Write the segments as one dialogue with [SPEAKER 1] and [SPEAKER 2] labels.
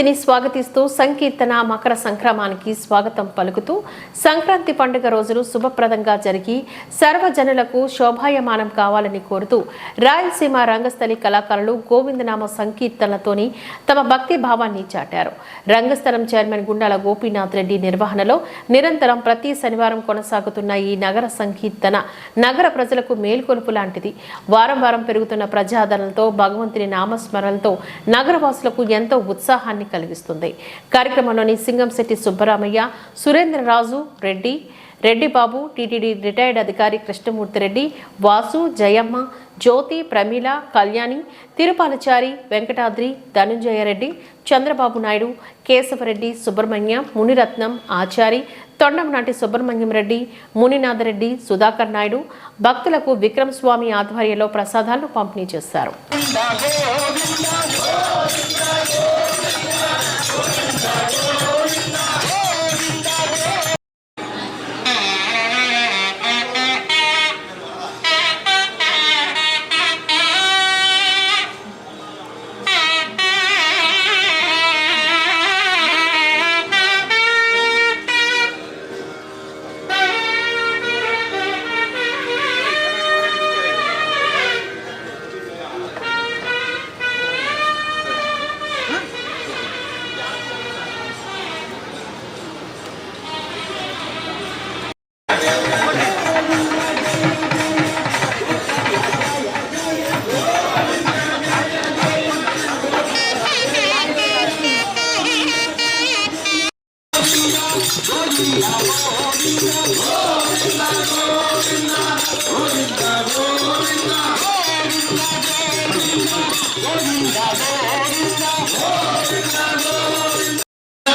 [SPEAKER 1] సంక్రాంతిని స్వాగతిస్తూ సంకీర్తన మకర సంక్రమానికి స్వాగతం పలుకుతూ సంక్రాంతి పండుగ రోజులు శుభప్రదంగా జరిగి సర్వజనులకు శోభాయమానం కావాలని కోరుతూ రాయలసీమ రంగస్థలి కళాకారులు గోవిందనామ సంకీర్తనలతోని తమ భక్తి భావాన్ని చాటారు. రంగస్థలం చైర్మన్ గుండాల గోపీనాథ్ రెడ్డి నిర్వహణలో నిరంతరం ప్రతి శనివారం కొనసాగుతున్న ఈ నగర సంకీర్తన నగర ప్రజలకు మేల్కొలుపు లాంటిది. వారం వారం పెరుగుతున్న ప్రజాదరణతో భగవంతుని నామస్మరణతో నగరవాసులకు ఎంతో ఉత్సాహాన్ని కలిగిస్తుంది. కార్యక్రమంలోని సింగంశెట్టి సుబ్బరామయ్య సురేంద్రరాజు రెడ్డి రెడ్డి బాబు టీటీడీ రిటైర్డ్ అధికారి కృష్ణమూర్తి రెడ్డి వాసు జయమ్మ జ్యోతి ప్రమీల కళ్యాణి తిరుపాలచారి వెంకటాద్రి ధనుంజయరెడ్డి చంద్రబాబు నాయుడు కేశవరెడ్డి సుబ్రహ్మణ్య మునిరత్నం ఆచారి తొండంనాటి సుబ్రహ్మణ్యం రెడ్డి మునినాథరెడ్డి సుధాకర్ నాయుడు భక్తులకు విక్రమ్ స్వామి ఆధ్వర్యంలో ప్రసాదాలను పంపిణీ చేశారు.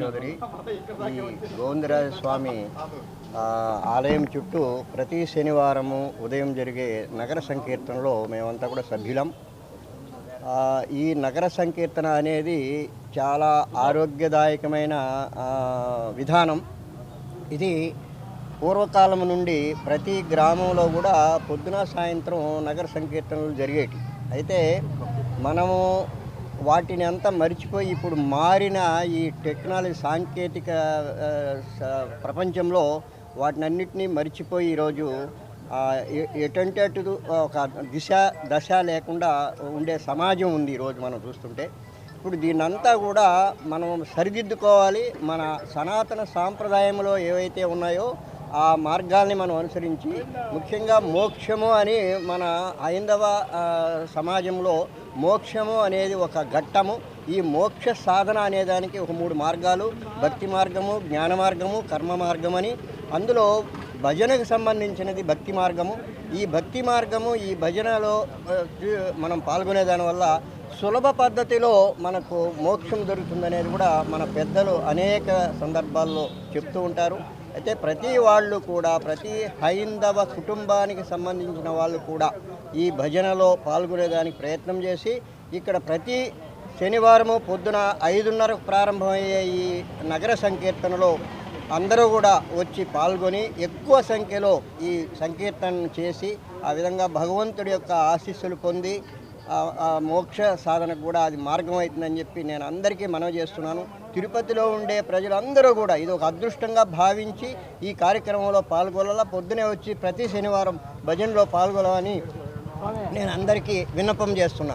[SPEAKER 2] చౌదరి ఈ గోవిందరాజ స్వామి ఆలయం చుట్టూ ప్రతి శనివారము ఉదయం జరిగే నగర సంకీర్తనలో మేమంతా కూడా సభ్యులం. ఈ నగర సంకీర్తన అనేది చాలా ఆరోగ్యదాయకమైన విధానం. ఇది పూర్వకాలం నుండి ప్రతి గ్రామంలో కూడా పొద్దున సాయంత్రం నగర సంకీర్తనలు జరిగేటి. అయితే మనము వాటిని అంతా మర్చిపోయి ఇప్పుడు మారిన ఈ టెక్నాలజీ సాంకేతిక స- ప్రపంచంలో వాటినన్నిటినీ మర్చిపోయి ఈరోజు ఎటంటే అటు ఒక దిశ దశ లేకుండా ఉండే సమాజం ఉంది ఈరోజు మనం చూస్తుంటే. ఇప్పుడు దీన్నంతా కూడా మనం సరిదిద్దుకోవాలి. మన సనాతన సాంప్రదాయంలో ఏవైతే ఉన్నాయో ఆ మార్గాల్ని మనం అనుసరించి ముఖ్యంగా మోక్షము అని మన హైందవ సమాజంలో మోక్షము అనేది ఒక ఘట్టము. ఈ మోక్ష సాధన అనేదానికి ఒక మూడు మార్గాలు. భక్తి మార్గము జ్ఞాన మార్గము కర్మ మార్గం అని. అందులో భజనకు సంబంధించినది భక్తి మార్గము. ఈ భక్తి మార్గము ఈ భజనలో మనం పాల్గొనే దానివల్ల సులభ పద్ధతిలో మనకు మోక్షం దొరుకుతుందనేది కూడా మన పెద్దలు అనేక సందర్భాల్లో చెప్తూ ఉంటారు. అయితే ప్రతి వాళ్ళు కూడా ప్రతి హైందవ కుటుంబానికి సంబంధించిన వాళ్ళు కూడా ఈ భజనలో పాల్గొనేదానికి ప్రయత్నం చేసి ఇక్కడ ప్రతి శనివారము పొద్దున ఐదున్నరకు ప్రారంభమయ్యే ఈ నగర సంకీర్తనలో అందరూ కూడా వచ్చి పాల్గొని ఎక్కువ సంఖ్యలో ఈ సంకీర్తనను చేసి ఆ విధంగా భగవంతుడి యొక్క ఆశీస్సులు పొంది మోక్ష సాధనకు కూడా అది మార్గం అవుతుందని చెప్పి నేను అందరికీ మనవి చేస్తున్నాను. తిరుపతిలో ఉండే ప్రజలందరూ కూడా ఇది ఒక అదృష్టంగా భావించి ఈ కార్యక్రమంలో పాల్గొనాలా. పొద్దునే వచ్చి ప్రతి శనివారం భజనలో పాల్గొనమని నేను అందరికీ విన్నపం చేస్తున్నాను.